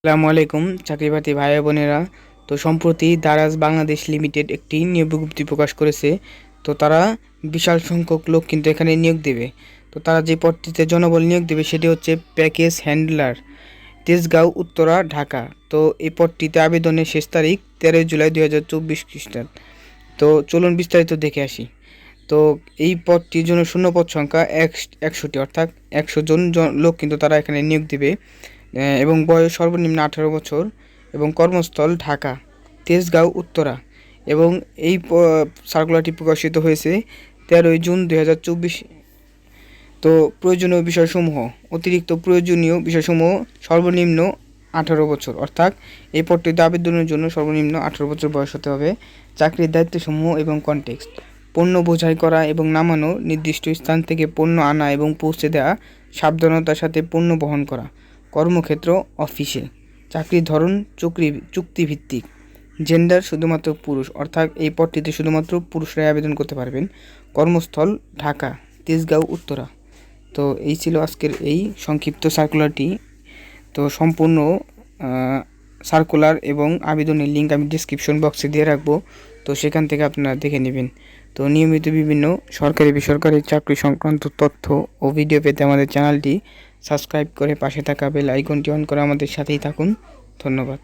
আসসালামু আলাইকুম চাকরিবাতি ভাই বোনেরা। তো সম্প্রতি দারাজ বাংলাদেশ লিমিটেড একটি নিয়োগ বিজ্ঞপ্তি প্রকাশ করেছে। তো তারা বিশাল সংখ্যক লোক কিন্তু এখানে নিয়োগ দেবে। তো তারা যে পদটিতে জনবল নিয়োগ দেবে সেটি হচ্ছে প্যাকেজ হ্যান্ডলার, তেজগাঁও, উত্তরা, ঢাকা। তো এই পদটিতে আবেদনের শেষ তারিখ তেরোই জুলাই দুই হাজার চব্বিশ খ্রিস্টাব্দ। তো চলুন বিস্তারিত দেখে আসি। তো এই পদটির জন্য শূন্য পদ সংখ্যা এক একশোটি, অর্থাৎ একশো জন লোক কিন্তু তারা এখানে নিয়োগ দেবে। এবং বয়স সর্বনিম্ন আঠারো বছর এবং কর্মস্থল ঢাকা, তেজগাঁও, উত্তরা এবং এই সার্কুলারটি প্রকাশিত হয়েছে তেরোই জুন দুই হাজার চব্বিশ। তো প্রয়োজনীয় বিষয়সমূহ, অতিরিক্ত প্রয়োজনীয় বিষয়সমূহ সর্বনিম্ন আঠারো বছর, অর্থাৎ এই পদটিতে আবেদনের জন্য সর্বনিম্ন আঠারো বছর বয়স হতে হবে। চাকরির দায়িত্বসমূহ এবং কনটেক্সট পণ্য বোঝাই করা এবং নামানো নির্দিষ্ট স্থান থেকে পণ্য আনা এবং পৌঁছে দেওয়া, সাবধানতার সাথে পণ্য বহন করা। কর্মক্ষেত্র অফিসে। চাকরির ধরন চুক্তি চুক্তিভিত্তিক। জেন্ডার শুধুমাত্র পুরুষ, অর্থাৎ এই পদটিতে শুধুমাত্র পুরুষরাই আবেদন করতে পারবেন। কর্মস্থল ঢাকা, তেজগাঁও, উত্তরা। তো এই ছিল আজকের এই সংক্ষিপ্ত সার্কুলারটি তো সম্পূর্ণ সার্কুলার এবং আবেদনের লিঙ্ক আমি ডিসক্রিপশন বক্সে দিয়ে রাখব। তো সেখান থেকে আপনারা দেখে নেবেন। তো নিয়মিত বিভিন্ন সরকারি, বেসরকারি চাকরি সংক্রান্ত তথ্য ও ভিডিও পেতে আমাদের চ্যানেলটি সাবস্ক্রাইব করে পাশে থাকা বেল আইকনটি অন করে আমাদের সাথেই থাকুন। ধন্যবাদ।